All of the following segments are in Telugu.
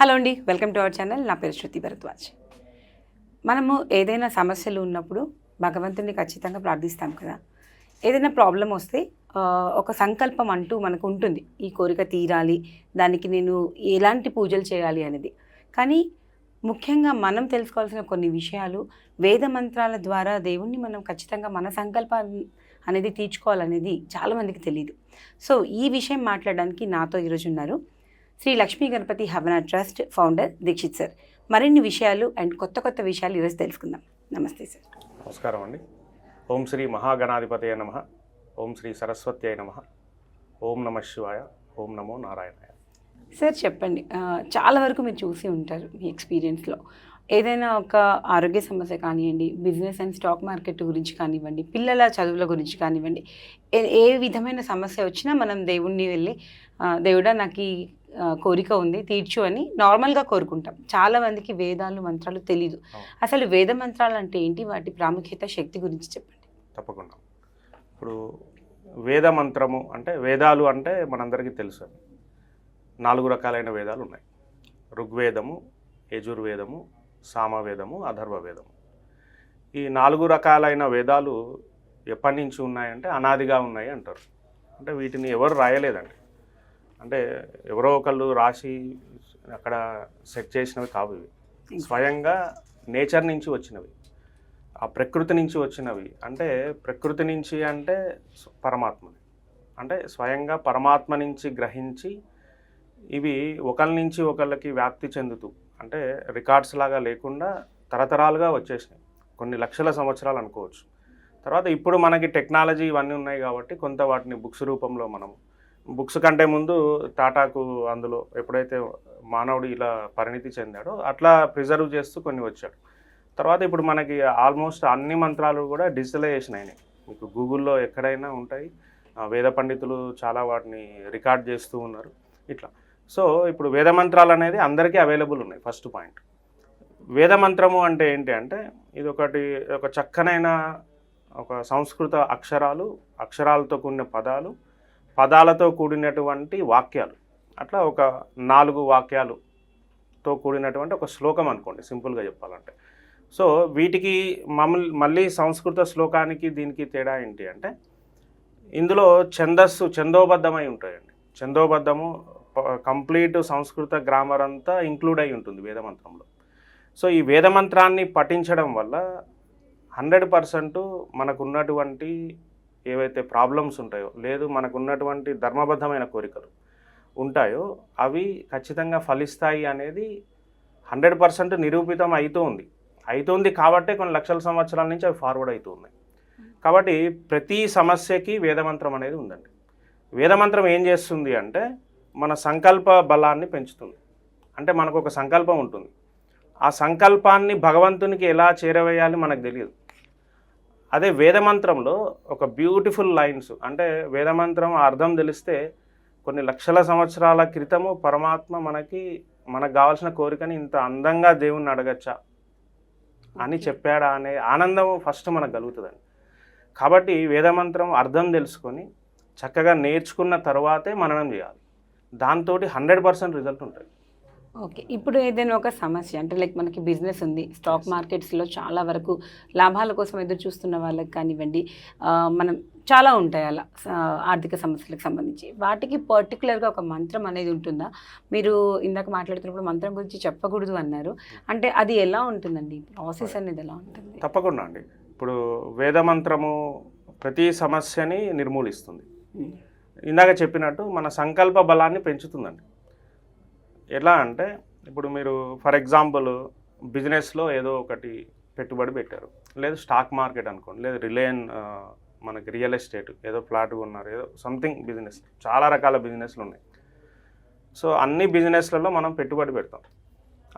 హలో అండి వెల్కమ్ టు అవర్ ఛానల్. నా పేరు శృతి భరద్వాజ్. మనము ఏదైనా సమస్యలు ఉన్నప్పుడు భగవంతుని ఖచ్చితంగా ప్రార్థిస్తాం కదా. ఏదైనా ప్రాబ్లం వస్తే ఒక సంకల్పం అంటూ మనకు ఉంటుంది. ఈ కోరిక తీరాలి దానికి నేను ఎలాంటి పూజలు చేయాలి అనేది. కానీ ముఖ్యంగా మనం తెలుసుకోవాల్సిన కొన్ని విషయాలు వేద మంత్రాల ద్వారా దేవుణ్ణి మనం ఖచ్చితంగా మన సంకల్పాన్ని అనేది తీర్చుకోవాలనేది చాలామందికి తెలియదు సో ఈ విషయం మాట్లాడడానికి నాతో ఈరోజు ఉన్నారు Shri Lakshmi Ganapathi Havana trust founder Dikshit sir. మరిన్ని విషయాలు అండ్ కొత్త కొత్త విషయాలు ఈరోజు తెలుసుకుందాం. నమస్తే సార్. నమస్కారం అండి. ఓం శ్రీ మహాగణాధిపతయ నమ. ఓం శ్రీ సరస్వత్యై నమ. ఓం నమ శివాయ. ఓం నమో నారాయణాయ. సార్ చెప్పండి. చాలా వరకు మీరు చూసి ఉంటారు మీ ఎక్స్పీరియన్స్లో. ఏదైనా ఒక ఆరోగ్య సమస్య కానివ్వండి బిజినెస్ అండ్ స్టాక్ మార్కెట్ గురించి కానివ్వండి పిల్లల చదువుల గురించి కానివ్వండి ఏ విధమైన సమస్య వచ్చినా మనం దేవుణ్ణి వెళ్ళి దేవుడా నాకు ఈ కోరిక ఉంది తీర్చు అని నార్మల్గా కోరుకుంటాం. చాలా మందికి వేదాలు మంత్రాలు తెలీదు. అసలు వేద మంత్రాలు అంటే ఏంటి? వాటి ప్రాముఖ్యత శక్తి గురించి చెప్పండి. తప్పకుండా. ఇప్పుడు వేద మంత్రము అంటే వేదాలు అంటే మనందరికీ తెలుసు. నాలుగు రకాలైన వేదాలు ఉన్నాయి. ఋగ్వేదము యజుర్వేదము సామవేదము అధర్వ వేదము ఈ నాలుగు రకాలైన వేదాలు ఎప్పటి నుంచి ఉన్నాయంటే అనాదిగా ఉన్నాయి అంటారు. అంటే వీటిని ఎవరు రాయలేదండి. అంటే ఎవరో ఒకళ్ళు రాసి అక్కడ సెట్ చేసినవి కావు ఇవి. స్వయంగా నేచర్ నుంచి వచ్చినవి. ఆ ప్రకృతి నుంచి వచ్చినవి. అంటే ప్రకృతి నుంచి అంటే పరమాత్మని. అంటే స్వయంగా పరమాత్మ నుంచి గ్రహించి ఇవి ఒకరి నుంచి ఒకళ్ళకి వ్యాప్తి చెందుతూ అంటే రికార్డ్స్ లాగా లేకుండా తరతరాలుగా వచ్చేసినాయి. కొన్ని లక్షల సంవత్సరాలు అనుకోవచ్చు. తర్వాత ఇప్పుడు మనకి టెక్నాలజీ ఇవన్నీ ఉన్నాయి కాబట్టి కొంత వాటిని బుక్స్ రూపంలో మనం బుక్స్ కంటే ముందు టాటాకు అందులో ఎప్పుడైతే మానవుడు ఇలా పరిణితి చెందాడో అట్లా ప్రిజర్వ్ చేస్తూ కొన్ని వచ్చాడు. తర్వాత ఇప్పుడు మనకి ఆల్మోస్ట్ అన్ని మంత్రాలు కూడా డిజిటలైజేషన్ అయినాయి. మీకు గూగుల్లో ఎక్కడైనా ఉంటాయి. వేద పండితులు చాలా వాటిని రికార్డ్ చేస్తూ ఉన్నారు. ఇట్లా. సో ఇప్పుడు వేదమంత్రాలు అనేది అందరికీ అవైలబుల్ ఉన్నాయి ఫస్ట్ పాయింట్ వేదమంత్రము అంటే ఏంటి అంటే ఇది ఒకటి ఒక చక్కనైన ఒక సంస్కృత అక్షరాలు అక్షరాలతో కూడిన పదాలు పదాలతో కూడినటువంటి వాక్యాలు. అట్లా ఒక నాలుగు వాక్యాలుతో కూడినటువంటి ఒక శ్లోకం అనుకోండి సింపుల్గా చెప్పాలంటే. సో వీటికి మమ్మల్ని మళ్ళీ సంస్కృత శ్లోకానికి దీనికి తేడా ఏంటి అంటే ఇందులో ఛందస్సు ఛందోబద్ధమై ఉంటాయండి. ఛందోబద్ధము కంప్లీట్ సంస్కృత గ్రామర్ అంతా ఇంక్లూడ్ అయి ఉంటుంది వేదమంత్రంలో. సో ఈ వేదమంత్రాన్ని పఠించడం వల్ల హండ్రెడ్ పర్సెంట్ మనకున్నటువంటి ఏవైతే ప్రాబ్లమ్స్ ఉంటాయో లేదు మనకున్నటువంటి ధర్మబద్ధమైన కోరికలు ఉంటాయో అవి ఖచ్చితంగా ఫలిస్తాయి అనేది హండ్రెడ్ పర్సెంట్ నిరూపితం అవుతూ ఉంది. అవుతుంది కాబట్టే కొన్ని లక్షల సంవత్సరాల నుంచి అవి ఫార్వర్డ్ అవుతూ ఉన్నాయి. కాబట్టి ప్రతి సమస్యకి వేదమంత్రం అనేది ఉందండి. వేదమంత్రం ఏం చేస్తుంది అంటే మన సంకల్ప బలాన్ని పెంచుతుంది. అంటే మనకు ఒక సంకల్పం ఉంటుంది. ఆ సంకల్పాన్ని భగవంతునికి ఎలా చేరవేయాలి మనకు తెలియదు. అదే వేదమంత్రంలో ఒక బ్యూటిఫుల్ లైన్స్ అంటే వేదమంత్రం అర్థం తెలిస్తే కొన్ని లక్షల సంవత్సరాల క్రితము పరమాత్మ మనకి మనకు కావాల్సిన కోరికని ఇంత అందంగా దేవుణ్ణి అడగచ్చా అని చెప్పాడా అనే ఆనందం ఫస్ట్ మనకు కలుగుతుందండి. కాబట్టి వేదమంత్రం అర్థం తెలుసుకొని చక్కగా నేర్చుకున్న తర్వాతే మననం చేయాలి. దాంతో హండ్రెడ్ పర్సెంట్ రిజల్ట్ ఉంటుంది ఓకే. ఇప్పుడు ఏదైనా ఒక సమస్య అంటే లైక్ మనకి బిజినెస్ ఉంది స్టాక్ మార్కెట్స్లో చాలా వరకు లాభాల కోసం ఎదురు చూస్తున్న వాళ్ళకి కానివ్వండి మనం చాలా ఉంటాయి అలా ఆర్థిక సమస్యలకు సంబంధించి. వాటికి పర్టికులర్గా ఒక మంత్రం అనేది ఉంటుందా? మీరు ఇందాక మాట్లాడుతున్నప్పుడు మంత్రం గురించి చెప్పకూడదు అన్నారు. అంటే అది ఎలా ఉంటుందండి? ప్రాసెస్ అనేది ఎలా ఉంటుంది? తప్పకుండా అండి. ఇప్పుడు వేదమంత్రము ప్రతి సమస్యని నిర్మూలిస్తుంది. ఇందాక చెప్పినట్టు మన సంకల్ప బలాన్ని పెంచుతుందండి. ఎలా అంటే ఇప్పుడు మీరు ఫర్ ఎగ్జాంపుల్ బిజినెస్లో ఏదో ఒకటి పెట్టుబడి పెట్టారు. లేదు స్టాక్ మార్కెట్ అనుకోండి లేదు రిలయన్ మనకి రియల్ ఎస్టేట్ ఏదో ఫ్లాట్ కొన్నారు ఏదో సంథింగ్ బిజినెస్ చాలా రకాల బిజినెస్లు ఉన్నాయి. సో అన్ని బిజినెస్లలో మనం పెట్టుబడి పెడతాం.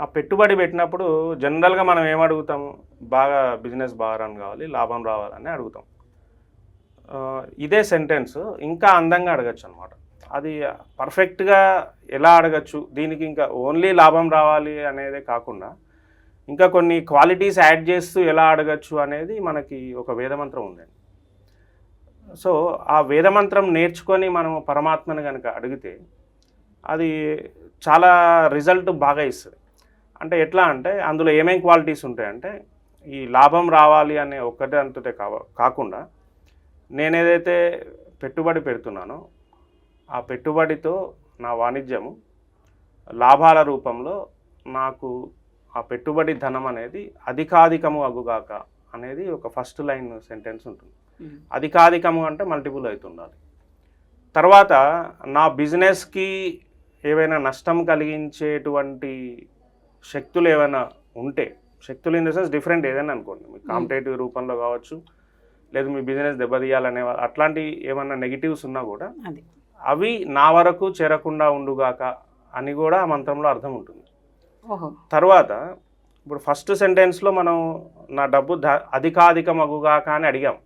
ఆ పెట్టుబడి పెట్టినప్పుడు జనరల్గా మనం ఏమడుగుతాము బాగా బిజినెస్ బాగా రన్ కావాలి లాభం రావాలని అడుగుతాం. ఇదే సెంటెన్స్ ఇంకా అందంగా అడగచ్చు అనమాట అది పర్ఫెక్ట్గా ఎలా అడగచ్చు? దీనికి ఇంకా ఓన్లీ లాభం రావాలి అనేదే కాకుండా ఇంకా కొన్ని క్వాలిటీస్ యాడ్ చేస్తూ ఎలా అడగచ్చు అనేది మనకి ఒక వేదమంత్రం ఉందండి. సో ఆ వేదమంత్రం నేర్చుకొని మనం పరమాత్మని కనుక అడిగితే అది చాలా రిజల్ట్ బాగా ఇస్తుంది. అంటే ఎట్లా అంటే అందులో ఏమేం క్వాలిటీస్ ఉంటాయంటే ఈ లాభం రావాలి అనే ఒక్కటే అంతటే కాకుండా నేను ఏదైతే పెట్టుబడి పెడుతున్నానో ఆ పెట్టుబడితో నా వాణిజ్యము లాభాల రూపంలో నాకు ఆ పెట్టుబడి ధనం అనేది అధికాధికము అగుగాక అనేది ఒక ఫస్ట్ లైన్ సెంటెన్స్ ఉంటుంది. అధికాధికము అంటే మల్టిపుల్ అవుతుండాలి. తర్వాత నా బిజినెస్కి ఏవైనా నష్టం కలిగించేటువంటి శక్తులు ఏమైనా ఉంటే శక్తులు ఇన్ ద సెన్స్ డిఫరెంట్ ఏదైనా అనుకోండి. కాంపిటేటివ్ రూపంలో కావచ్చు లేదు మీ బిజినెస్ దెబ్బతీయాలనే అట్లాంటి ఏమైనా నెగిటివ్స్ ఉన్నా కూడా అవి నా వరకు చేరకుండా ఉండుగాక అని కూడా ఆ మంత్రంలో అర్థం ఉంటుంది. తర్వాత ఇప్పుడు ఫస్ట్ సెంటెన్స్లో మనం నా డబ్బు అధికాధికం అగుగాక అని అడిగాం.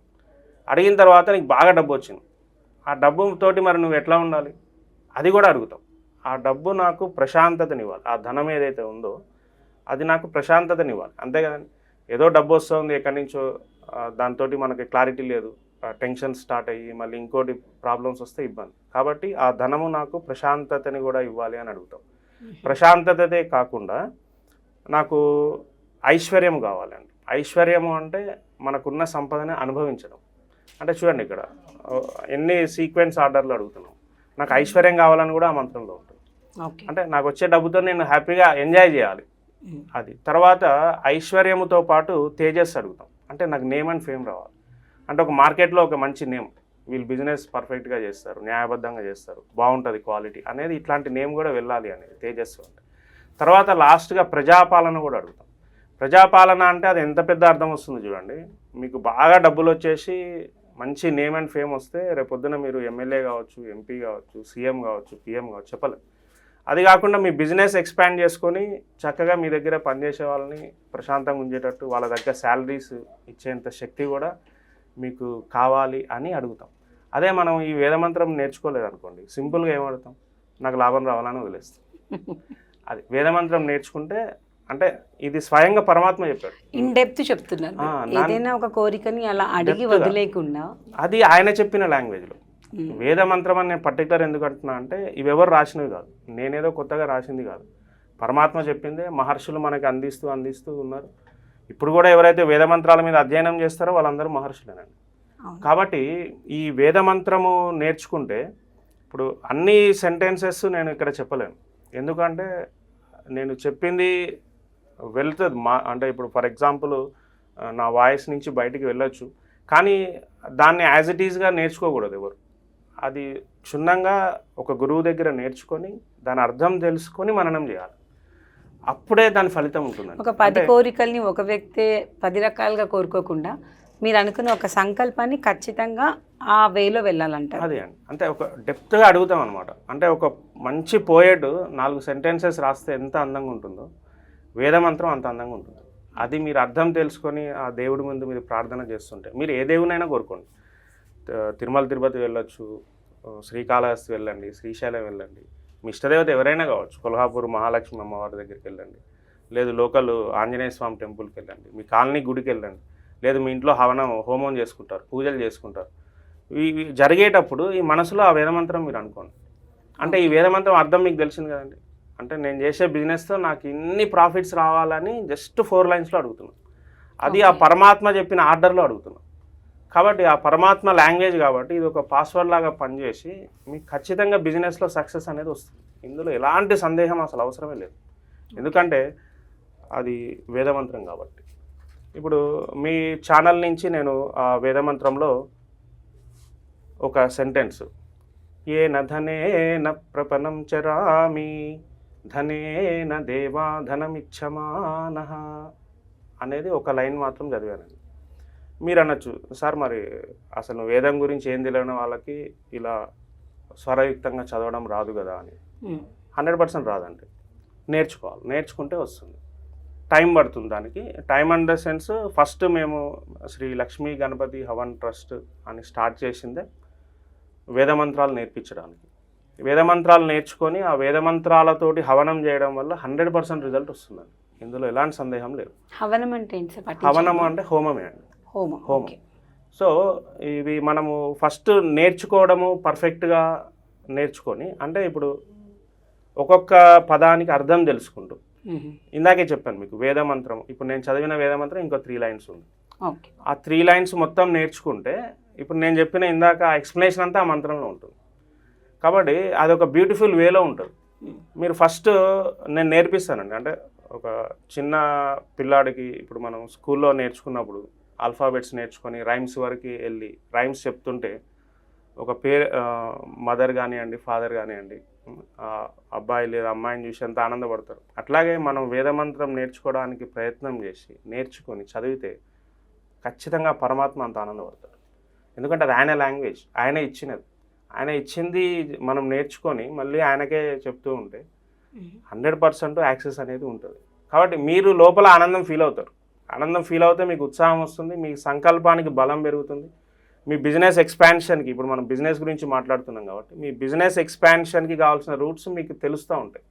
అడిగిన తర్వాత నీకు బాగా డబ్బు వచ్చింది. ఆ డబ్బుతోటి మరి నువ్వు ఎట్లా ఉండాలి? అది కూడా అడుగుతాం. ఆ డబ్బు నాకు ప్రశాంతతనివ్వాలి. ఆ ధనం ఏదైతే ఉందో అది నాకు ప్రశాంతతనివ్వాలి. అంతే కదండి. ఏదో డబ్బు వస్తుంది ఎక్కడి నుంచో దాంతో మనకి క్లారిటీ లేదు. టెన్షన్ స్టార్ట్ అయ్యి మళ్ళీ ఇంకోటి ప్రాబ్లమ్స్ వస్తే ఇబ్బంది. కాబట్టి ఆ ధనము నాకు ప్రశాంతతని కూడా ఇవ్వాలి అని అడుగుతాం. ప్రశాంతతే కాకుండా నాకు ఐశ్వర్యం కావాలండి. ఐశ్వర్యము అంటే మనకున్న సంపదని అనుభవించడం. అంటే చూడండి ఇక్కడ ఎన్ని సీక్వెన్స్ ఆర్డర్లు అడుగుతున్నాం. నాకు ఐశ్వర్యం కావాలని కూడా ఆ మంత్రంలో ఉంటుంది. అంటే నాకు వచ్చే డబ్బుతో నేను హ్యాపీగా ఎంజాయ్ చేయాలి. అది. తర్వాత ఐశ్వర్యముతో పాటు తేజస్ అడుగుతాం. అంటే నాకు నేమ్ అండ్ ఫేమ్ రావాలి. అంటే ఒక మార్కెట్లో ఒక మంచి నేమ్ వీళ్ళు బిజినెస్ పర్ఫెక్ట్గా చేస్తారు న్యాయబద్ధంగా చేస్తారు బాగుంటుంది క్వాలిటీ అనేది ఇట్లాంటి నేమ్ కూడా వెళ్ళాలి అనేది తేజస్సు అంటే. తర్వాత లాస్ట్గా ప్రజాపాలన కూడా అడుగుతాం. ప్రజాపాలన అంటే అది ఎంత పెద్ద అర్థం వస్తుంది చూడండి. మీకు బాగా డబ్బులు వచ్చేసి మంచి నేమ్ అండ్ ఫేమ్ వస్తే రేపొద్దున మీరు ఎమ్మెల్యే కావచ్చు ఎంపీ కావచ్చు సీఎం కావచ్చు పిఎం కావచ్చు చెప్పలేదు అది కాకుండా మీ బిజినెస్ ఎక్స్పాండ్ చేసుకొని చక్కగా మీ దగ్గర పనిచేసే వాళ్ళని ప్రశాంతంగా ఉంచేటట్టు వాళ్ళ దగ్గర శాలరీస్ ఇచ్చేంత శక్తి కూడా మీకు కావాలి అని అడుగుతాం అదే మనం ఈ వేదమంత్రం నేర్చుకోలేదు అనుకోండి సింపుల్గా ఏం అడుగుతాం నాకు లాభం రావాలని వదిలేస్తాం అది వేదమంత్రం నేర్చుకుంటే అంటే ఇది స్వయంగా పరమాత్మ చెప్పాడు ఇన్ డెప్త్ చెప్తున్నారు ఆ, మీరు. నాన్- ఏదైనా ఒక కోరికని అలా అడిగి. వదిలేకుండా అది ఆయన చెప్పిన లాంగ్వేజ్లో. వేద మంత్రం అని నేను పర్టికులర్ ఎందుకు అంటున్నా అంటే ఇవి ఎవరు రాసినవి కాదు. నేనేదో కొత్తగా రాసింది కాదు. పరమాత్మ చెప్పిందే మహర్షులు మనకి అందిస్తూ అందిస్తూ ఉన్నారు. ఇప్పుడు కూడా ఎవరైతే వేద మంత్రాల మీద అధ్యయనం చేస్తారో వాళ్ళందరూ మహర్షులేనండి. కాబట్టి ఈ వేద మంత్రము నేర్చుకుంటే ఇప్పుడు అన్ని సెంటెన్సెస్ నేను ఇక్కడ చెప్పలేను. ఎందుకంటే నేను చెప్పింది వెళ్తుంది. మా అంటే ఇప్పుడు ఫర్ ఎగ్జాంపుల్ నా వాయిస్ నుంచి బయటికి వెళ్ళొచ్చు. కానీ దాన్ని యాజ్ ఇట్ ఈజ్గా నేర్చుకోకూడదు ఎవరు. అది క్షుణ్ణంగా ఒక గురువు దగ్గర నేర్చుకొని దాని అర్థం తెలుసుకొని మననం చేయాలి. అప్పుడే దాని ఫలితం ఉంటుందండి. ఒక పది కోరికల్ని ఒక వ్యక్తి పది రకాలుగా కోరుకోకుండా మీరు అనుకున్న ఒక సంకల్పాన్ని ఖచ్చితంగా ఆ వేలో వెళ్ళాలంటారు. అదే అండి. అంటే ఒక డెప్త్గా అడుగుతాం అనమాట అంటే ఒక మంచి పోయేట్ నాలుగు సెంటెన్సెస్ రాస్తే ఎంత అందంగా ఉంటుందో వేదమంత్రం అంత అందంగా ఉంటుంది. అది మీరు అర్థం తెలుసుకొని ఆ దేవుడి ముందు మీరు ప్రార్థన చేస్తుంటే మీరు ఏ దేవునైనా కోరుకోండి. తిరుమల తిరుపతి వెళ్ళొచ్చు శ్రీకాళహస్తి వెళ్ళండి శ్రీశైలం వెళ్ళండి. మీ ఇష్టదేవత ఎవరైనా కావచ్చు కొల్హాపూర్ మహాలక్ష్మి అమ్మవారి దగ్గరికి వెళ్ళండి. లేదు లోకల్ ఆంజనేయ స్వామి టెంపుల్కి వెళ్ళండి. మీ కాలనీ గుడికి వెళ్ళండి. లేదు మీ ఇంట్లో హవనం హోమం చేసుకుంటారు పూజలు చేసుకుంటారు. ఇవి జరిగేటప్పుడు ఈ మనసులో ఆ వేదమంత్రం మీరు అనుకోండి. అంటే ఈ వేదమంత్రం అర్థం మీకు తెలిసింది కదండి. అంటే నేను చేసే బిజినెస్తో నాకు ఇన్ని ప్రాఫిట్స్ రావాలని జస్ట్ ఫోర్ లైన్స్లో అడుగుతున్నాను. అది ఆ. పరమాత్మ చెప్పిన ఆర్డర్లో అడుగుతున్నాను. కాబట్టి ఆ పరమాత్మ లాంగ్వేజ్ కాబట్టి ఇది ఒక పాస్వర్డ్ లాగా పనిచేసి మీకు ఖచ్చితంగా బిజినెస్లో సక్సెస్ అనేది వస్తుంది. ఇందులో ఎలాంటి సందేహం అసలు అవసరమే లేదు. ఎందుకంటే అది వేదమంత్రం కాబట్టి. ఇప్పుడు మీ ఛానల్ నుంచి నేను ఆ వేదమంత్రంలో ఒక సెంటెన్స్ ఏ ధనేన ప్రపనం చరామి ధనేన దేవా ధనమిచ్చమాన అనేది ఒక లైన్ మాత్రం చదివానండి. మీరు అనొచ్చు సార్ మరి అసలు వేదం గురించి ఏం తెలియని వాళ్ళకి ఇలా స్వరయుక్తంగా చదవడం రాదు కదా అని. హండ్రెడ్ పర్సెంట్ రాదండి. నేర్చుకోవాలి. నేర్చుకుంటే వస్తుంది. టైం పడుతుంది దానికి. Time and the sense first మేము శ్రీ లక్ష్మీ గణపతి హవన్ ట్రస్ట్ అని స్టార్ట్ చేసిందే వేదమంత్రాలు నేర్పించడానికి. వేదమంత్రాలు నేర్చుకొని ఆ వేదమంత్రాలతోటి హవనం చేయడం వల్ల హండ్రెడ్ పర్సెంట్ రిజల్ట్ వస్తుందండి. ఇందులో ఎలాంటి సందేహం లేదు. హవనం అంటే ఏంటి సార్? పట్టించండి. హవనం అంటే హోమమే అండి. హోమం. హోమం. సో ఇవి మనము ఫస్ట్ నేర్చుకోవడము పర్ఫెక్ట్గా నేర్చుకొని అంటే ఇప్పుడు ఒక్కొక్క పదానికి అర్థం తెలుసుకుంటూ. ఇందాకే చెప్పాను మీకు వేద మంత్రం. ఇప్పుడు నేను చదివిన వేద మంత్రం ఇంకో త్రీ లైన్స్ ఉంది. ఆ త్రీ లైన్స్ మొత్తం నేర్చుకుంటే ఇప్పుడు నేను చెప్పిన ఇందాక ఆ ఎక్స్ప్లెనేషన్ అంతా ఆ మంత్రంలో ఉంటుంది. కాబట్టి అదొక బ్యూటిఫుల్ వేలో ఉంటుంది. మీరు ఫస్ట్ నేను నేర్పిస్తానండి. అంటే ఒక చిన్న పిల్లాడికి ఇప్పుడు మనం స్కూల్లో నేర్చుకున్నప్పుడు ఆల్ఫాబెట్స్ నేర్చుకొని రైమ్స్ వరకు వెళ్ళి రైమ్స్ చెప్తుంటే ఒక పేరు మదర్ కానివ్వండి ఫాదర్ కానివ్వండి అబ్బాయి లేదా అమ్మాయిని చూసి ఎంత ఆనందపడతారు. అట్లాగే మనం వేదమంత్రం నేర్చుకోవడానికి ప్రయత్నం చేసి నేర్చుకొని చదివితే ఖచ్చితంగా పరమాత్మ అంత ఆనందపడతాడు. ఎందుకంటే అది ఆయన లాంగ్వేజ్ ఆయన ఇచ్చినది. ఆయన ఇచ్చింది మనం నేర్చుకొని మళ్ళీ ఆయనకే చెప్తూ ఉంటే. హండ్రెడ్ పర్సెంట్ యాక్సెస్ అనేది ఉంటుంది. కాబట్టి మీరు లోపల ఆనందం ఫీల్ అవుతారు. ఆనందం ఫీల్ అవుతే మీకు ఉత్సాహం వస్తుంది మీ సంకల్పానికి బలం పెరుగుతుంది. మీ బిజినెస్ ఎక్స్పాన్షన్కి ఇప్పుడు మనం బిజినెస్ గురించి మాట్లాడుతున్నాం కాబట్టి మీ బిజినెస్ ఎక్స్పాన్షన్కి కావాల్సిన రూట్స్ మీకు తెలుస్తూ ఉంటాయి.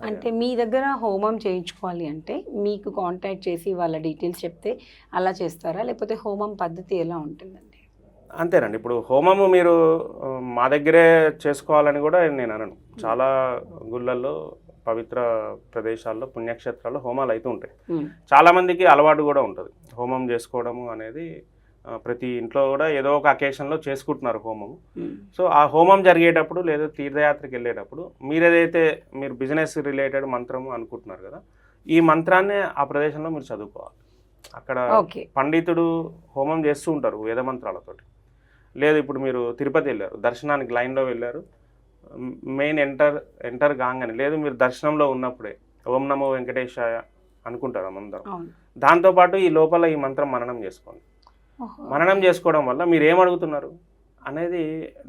అంటే మీ దగ్గర హోమం చేయించుకోవాలి అంటే మీకు కాంటాక్ట్ చేసి వాళ్ళ డీటెయిల్స్ చెప్తే అలా చేస్తారా? లేకపోతే హోమం పద్ధతి ఎలా ఉంటుందండి? అంతేనండి. ఇప్పుడు హోమము మీరు మా దగ్గరే చేసుకోవాలని కూడా నేను అనను. చాలా గుళ్ళల్లో పవిత్ర ప్రదేశాల్లో పుణ్యక్షేత్రాల్లో హోమాలు అయితే ఉంటాయి. మ్మ్. చాలామందికి అలవాటు కూడా ఉంటుంది. హోమం చేసుకోవడము అనేది ప్రతి ఇంట్లో కూడా ఏదో ఒక అకేషన్లో చేసుకుంటున్నారు హోమము మ్మ్. సో ఆ హోమం జరిగేటప్పుడు లేదా తీర్థయాత్రకి వెళ్ళేటప్పుడు మీరు ఏదైతే మీరు బిజినెస్ రిలేటెడ్ మంత్రము అనుకుంటున్నారు కదా ఈ మంత్రాన్ని ఆ ప్రదేశంలో మీరు చదువుకోవాలి. అక్కడ పండితుడు హోమం చేస్తూ ఉంటారు వేద మంత్రాలతోటి. లేదు ఇప్పుడు మీరు తిరుపతి వెళ్ళారు దర్శనానికి లైన్లో వెళ్ళారు మెయిన్ ఎంటర్ ఎంటర్ కాగానే లేదు మీరు దర్శనంలో ఉన్నప్పుడే ఓం నమో వెంకటేశాయ అనుకుంటారు అందరం. దాంతోపాటు ఈ లోపల ఈ మంత్రం మననం చేసుకోండి. మననం చేసుకోవడం వల్ల మీరు ఏం అడుగుతున్నారు? అనేది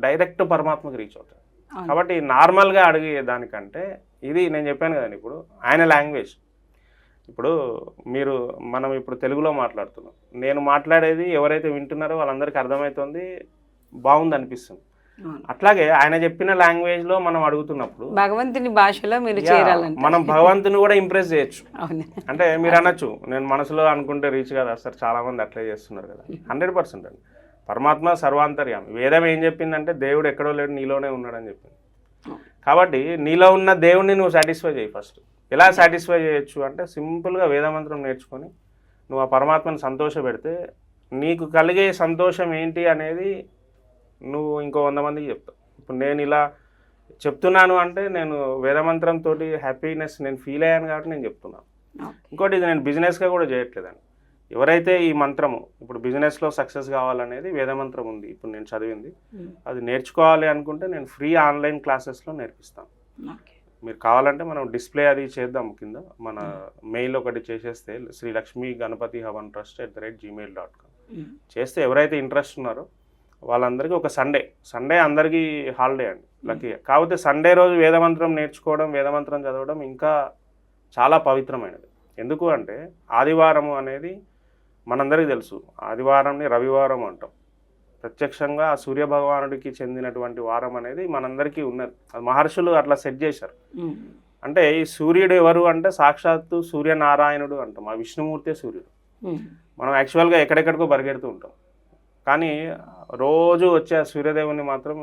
డైరెక్ట్ పరమాత్మకి రీచ్ అవుతుంది. కాబట్టి నార్మల్గా అడిగే దానికంటే ఇది నేను చెప్పాను కదండి ఇప్పుడు ఆయన లాంగ్వేజ్. ఇప్పుడు మీరు మనం ఇప్పుడు తెలుగులో మాట్లాడుతున్నాం. నేను మాట్లాడేది ఎవరైతే వింటున్నారో వాళ్ళందరికీ అర్థమవుతుంది బాగుంది అనిపిస్తుంది. అట్లాగే ఆయన చెప్పిన లాంగ్వేజ్లో మనం అడుగుతున్నప్పుడు భగవంతుని భాషలో మీరు చేరాలంటే మనం భగవంతుని కూడా ఇంప్రెస్ చేయొచ్చు. అంటే మీరు అనొచ్చు నేను మనసులో అనుకుంటే రీచ్ కాదు సార్ చాలా మంది అట్లే చేస్తున్నారు కదా. హండ్రెడ్ పర్సెంట్ అండి. పరమాత్మ సర్వాంతర్యామి వేదం ఏం చెప్పిందంటే దేవుడు ఎక్కడో లేడు నీలోనే ఉన్నాడని చెప్పింది. కాబట్టి నీలో ఉన్న దేవుడిని నువ్వు సాటిస్ఫై చేయి ఫస్ట్ ఎలా సాటిస్ఫై చేయొచ్చు అంటే సింపుల్గా వేదమంత్రం నేర్చుకొని నువ్వు ఆ పరమాత్మని సంతోష పెడితే నీకు కలిగే సంతోషం ఏంటి అనేది నువ్వు ఇంకో వంద మందికి చెప్తావు ఇప్పుడు నేను ఇలా చెప్తున్నాను అంటే నేను వేదమంత్రంతో హ్యాపీనెస్ నేను ఫీల్ అయ్యాను కాబట్టి నేను చెప్తున్నాను. ఇంకోటి ఇది నేను బిజినెస్గా కూడా చేయట్లేదండి. ఎవరైతే ఈ మంత్రము ఇప్పుడు బిజినెస్లో సక్సెస్ కావాలనేది వేదమంత్రం ఉంది ఇప్పుడు నేను చదివింది. అది నేర్చుకోవాలి అనుకుంటే నేను ఫ్రీ ఆన్లైన్ క్లాసెస్లో నేర్పిస్తాను. మీరు కావాలంటే మనం డిస్ప్లే అది చేద్దాం కింద మన మెయిల్ ఒకటి చేసేస్తే Shri Lakshmi Ganapati Havan trust at the rate gmail dot com. చేస్తే ఎవరైతే ఇంట్రెస్ట్ ఉన్నారో వాళ్ళందరికీ ఒక సండే సండే అందరికీ హాలిడే అండి లక్కీగా కాకపోతే సండే రోజు వేదమంత్రం నేర్చుకోవడం వేదమంత్రం చదవడం ఇంకా చాలా పవిత్రమైనది. ఎందుకు అంటే ఆదివారము అనేది మనందరికీ తెలుసు. ఆదివారంని రవివారం అంటాం. ప్రత్యక్షంగా ఆ సూర్య భగవానుడికి చెందినటువంటి వారం అనేది మనందరికీ ఉన్నది. అది మహర్షులు అట్లా సెట్ చేశారు. అంటే ఈ సూర్యుడు ఎవరు అంటే సాక్షాత్తు సూర్యనారాయణుడు అంటాం. ఆ విష్ణుమూర్తే సూర్యుడు. మనం యాక్చువల్గా ఎక్కడెక్కడికో పరిగెడుతూ ఉంటాం. కానీ రోజు వచ్చే ఆ సూర్యదేవుని మాత్రం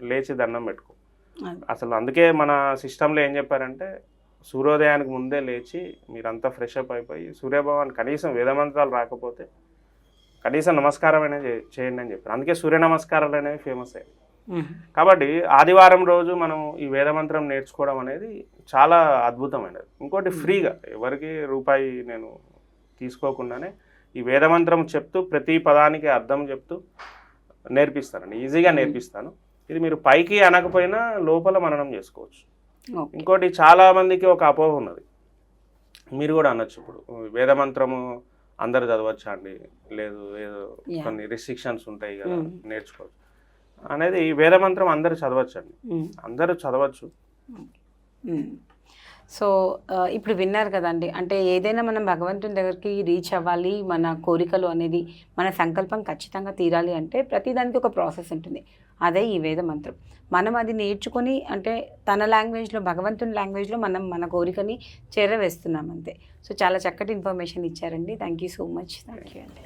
లేచి దండం పెట్టుకో. అసలు అందుకే మన సిస్టంలో ఏం చెప్పారంటే సూర్యోదయానికి ముందే లేచి మీరంతా ఫ్రెష్ అప్ అయిపోయి సూర్యభగవాన్ కనీసం వేదమంత్రాలు రాకపోతే కనీసం నమస్కారం అనేది చేయండి అని చెప్పారు. అందుకే సూర్య నమస్కారాలు అనేవి ఫేమస్ అయ్యాయి. కాబట్టి ఆదివారం రోజు మనం ఈ వేదమంత్రం నేర్చుకోవడం అనేది చాలా అద్భుతమైనది. ఇంకోటి ఫ్రీగా. ఎవరికి రూపాయి నేను తీసుకోకుండానే ఈ వేదమంత్రం చెప్తూ ప్రతి పదానికి అర్థం చెప్తూ నేర్పిస్తానండి. ఈజీగా నేర్పిస్తాను. ఇది మీరు పైకి అనకపోయినా లోపల మననం చేసుకోవచ్చు. ఇంకోటి చాలా మందికి ఒక అపోహ ఉన్నది. మీరు కూడా అనొచ్చు ఇప్పుడు. వేదమంత్రము అందరు చదవచ్చా అండి? లేదు ఏదో. కొన్ని రిస్ట్రిక్షన్స్ ఉంటాయి కదా. నేర్చుకోవచ్చు. అనేది వేదమంత్రం అందరు చదవచ్చు అండి. అందరూ చదవచ్చు. సో ఇప్పుడు విన్నారు కదండి. అంటే ఏదైనా మనం భగవంతుని దగ్గరికి రీచ్ అవ్వాలి మన కోరికలు అనేది మన సంకల్పం ఖచ్చితంగా తీరాలి అంటే ప్రతిదానికి ఒక ప్రాసెస్ ఉంటుంది. అదే ఈ వేద మంత్రం. మనం అది నేర్చుకొని అంటే తన లాంగ్వేజ్లో భగవంతుని లాంగ్వేజ్లో మనం మన కోరికని చేరవేస్తున్నాం అంతే. సో చాలా చక్కటి ఇన్ఫర్మేషన్ ఇచ్చారండి. Thank you so much. Thank you అండి.